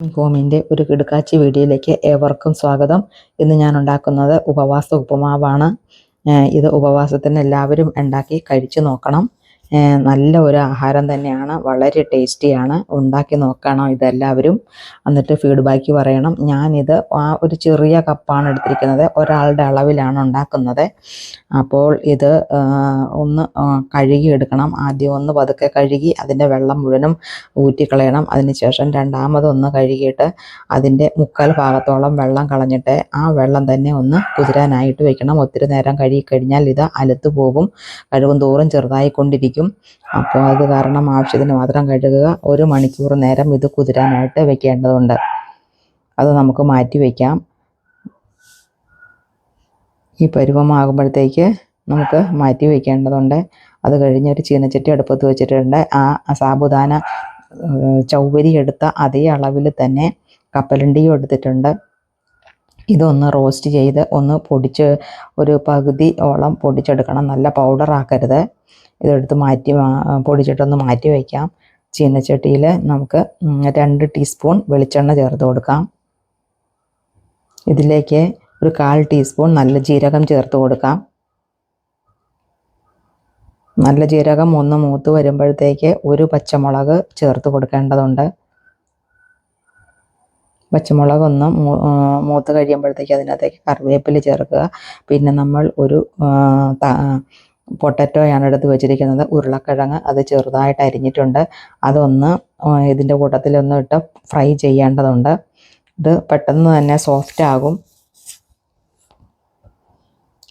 ഹോമിന്റെ ഒരു കിടുക്കാച്ചി വീഡിയോയിലേക്ക് ഏവർക്കും സ്വാഗതം. ഇന്ന് ഞാൻ ഉണ്ടാക്കുന്നത് ഉപവാസ ഉപമാവാണ് ഇത് ഉപവാസത്തിന് എല്ലാവരും ഉണ്ടാക്കി കഴിച്ചു നോക്കണം. നല്ല ഒരു ആഹാരം തന്നെയാണ്. വളരെ ടേസ്റ്റിയാണ് ഉണ്ടാക്കി നോക്കണം ഇതെല്ലാവരും? എന്നിട്ട് ഫീഡ്ബാക്ക് പറയണം. ഞാനിത് ആ ഒരു ചെറിയ കപ്പാണ് എടുത്തിരിക്കുന്നത്. ഒരാളുടെ അളവിലാണ് ഉണ്ടാക്കുന്നത്. അപ്പോൾ ഇത് ഒന്ന് കഴുകി എടുക്കണം. ആദ്യം ഒന്ന് പതുക്കെ കഴുകി അതിന്റെ വെള്ളം മുഴുവനും ഊറ്റിക്കളയണം. അതിനുശേഷം രണ്ടാമതൊന്ന് കഴുകിയിട്ട് അതിന്റെ മുക്കാൽ ഭാഗത്തോളം വെള്ളം കളഞ്ഞിട്ട് ആ വെള്ളം തന്നെ ഒന്ന് കുതിരാനായിട്ട് വെക്കണം. ഒത്തിരി നേരം കഴുകി കഴിഞ്ഞാൽ ഇത് അലുത്തു പോകും. കഴുകും തോറും ചെറുതായിക്കൊണ്ടിരിക്കും. അപ്പോൾ അത് കാരണം ആവശ്യത്തിന് മാത്രം കഴുകുക. ഒരു മണിക്കൂർ നേരം ഇത് കുതിരാനായിട്ട് വെക്കേണ്ടതുണ്ട്. അത് നമുക്ക് മാറ്റി വയ്ക്കാം ഈ പരുവമാകുമ്പോഴത്തേക്ക് നമുക്ക് മാറ്റി വയ്ക്കേണ്ടതുണ്ട് അത് കഴിഞ്ഞ് ഒരു ചീനച്ചട്ടി അടുപ്പത്ത് വെച്ചിട്ടുണ്ട്. ആ സാബുദാന ചൗവരി എടുത്ത അതേ അളവിൽ തന്നെ കപ്പലണ്ടിയും എടുത്തിട്ടുണ്ട്. ഇതൊന്ന് റോസ്റ്റ് ചെയ്ത് ഒന്ന് പൊടിച്ച് ഒരു പകുതി ഓളം പൊടിച്ചെടുക്കണം. നല്ല പൗഡർ ആക്കരുത്. ഇതെടുത്ത് മാറ്റി പൊടിച്ചിട്ടൊന്ന് മാറ്റി വയ്ക്കാം ചീനച്ചട്ടിയിൽ നമുക്ക് രണ്ട് ടീസ്പൂൺ വെളിച്ചെണ്ണ ചേർത്ത് കൊടുക്കാം. ഇതിലേക്ക് ഒരു കാൽ ടീസ്പൂൺ നല്ല ജീരകം ചേർത്ത് കൊടുക്കാം. നല്ല ജീരകം ഒന്ന് മൂത്ത് വരുമ്പോഴത്തേക്ക് ഒരു പച്ചമുളക് ചേർത്ത് കൊടുക്കേണ്ടതുണ്ട്. പച്ചമുളക് ഒന്ന് മൂ- മൂത്ത് കഴിയുമ്പോഴത്തേക്ക് അതിനകത്തേക്ക് കറിവേപ്പില ചേർക്കുക. പിന്നെ നമ്മൾ ഒരു പൊട്ടറ്റോയാണ് എടുത്ത് വെച്ചിരിക്കുന്നത്. ഉരുളക്കിഴങ്ങ് അത് ചെറുതായിട്ട് അരിഞ്ഞിട്ടുണ്ട്. അതൊന്ന് ഇതിന്റെ കൂട്ടത്തിലൊന്ന് ഇട്ട് ഫ്രൈ ചെയ്യേണ്ടതുണ്ട്. ഇത് പെട്ടെന്ന് തന്നെ സോഫ്റ്റ് ആകും.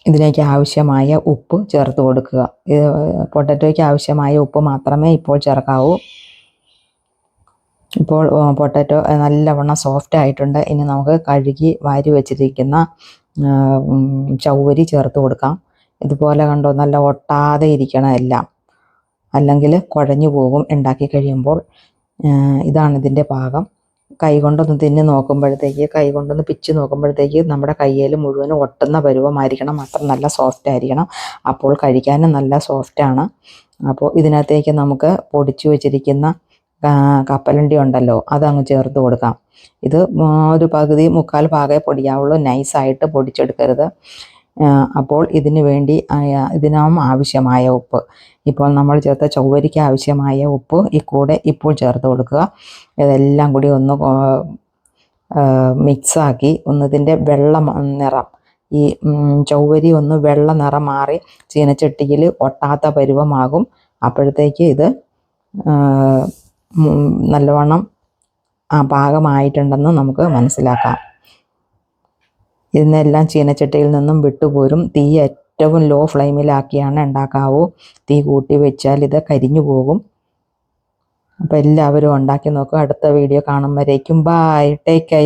ഇതിലേക്ക് ആവശ്യമായ ഉപ്പ് ചേർത്ത് കൊടുക്കുക. പൊട്ടറ്റോയ്ക്ക് ആവശ്യമായ ഉപ്പ് മാത്രമേ ഇപ്പോൾ ചേർക്കാവൂ. ഇപ്പോൾ പൊട്ടറ്റോ നല്ലവണ്ണം സോഫ്റ്റ് ആയിട്ടുണ്ട്. ഇനി നമുക്ക് കഴുകി വാരി വെച്ചിരിക്കുന്ന ചൗവരി ചേർത്ത് കൊടുക്കാം. ഇതുപോലെ കണ്ടോ നല്ല ഒട്ടാതെ ഇരിക്കണം എല്ലാം. അല്ലെങ്കിൽ കുഴഞ്ഞു പോകും ഉണ്ടാക്കി കഴിയുമ്പോൾ. ഇതാണ് ഇതിന്റെ പാകം. കൈ കൊണ്ടൊന്ന് തിന്ന് നോക്കുമ്പോഴത്തേക്ക് കൈ കൊണ്ടൊന്ന് പിച്ച് നോക്കുമ്പോഴത്തേക്ക് നമ്മുടെ കയ്യിൽ മുഴുവനും ഒട്ടുന്ന പരുവമായിരിക്കണം. അത്ര നല്ല സോഫ്റ്റ് ആയിരിക്കണം. അപ്പോൾ കഴിക്കാനും നല്ല സോഫ്റ്റാണ് അപ്പോൾ ഇതിനകത്തേക്ക് നമുക്ക് പൊടിച്ചു വെച്ചിരിക്കുന്ന കപ്പലണ്ടി ഉണ്ടല്ലോ അതങ്ങ് ചേർത്ത് കൊടുക്കാം. ഇത് ഒരു പകുതി മുക്കാൽ ഭാഗമേ പൊടിയാവുള്ളൂ നൈസായിട്ട് പൊടിച്ചെടുക്കരുത്. അപ്പോൾ ഇതിന് വേണ്ടി ഇതിനാവും ആവശ്യമായ ഉപ്പ്. ഇപ്പോൾ നമ്മൾ ചേർത്ത ചൊവ്വരിക്ക് ആവശ്യമായ ഉപ്പ് ഈ കൂടെ ഇപ്പോൾ ചേർത്ത് കൊടുക്കുക. ഇതെല്ലാം കൂടി ഒന്ന് മിക്സാക്കി ഒന്നതിന്റെ വെള്ള നിറം. ഈ ചൊവ്വരി ഒന്ന് വെള്ള നിറം മാറി ചീനച്ചട്ടിയിൽ ഒട്ടാത്ത പരുവമാകും. അപ്പോഴത്തേക്ക് ഇത് നല്ലവണ്ണം ആ പാകമായിട്ടുണ്ടെന്ന് നമുക്ക് മനസ്സിലാക്കാം. ഇതിനെല്ലാം ചീനച്ചട്ടിയിൽ നിന്നും വിട്ടുപോരും. തീ ഏറ്റവും ലോ ഫ്ലെയിമിലാക്കിയാണ് ഉണ്ടാക്കാവൂ. തീ കൂട്ടി വെച്ചാൽ ഇത് കരിഞ്ഞു പോകും. അപ്പോൾ എല്ലാവരും ഉണ്ടാക്കി നോക്കുക അടുത്ത വീഡിയോ കാണുമ്പോഴേക്കും. Bye take care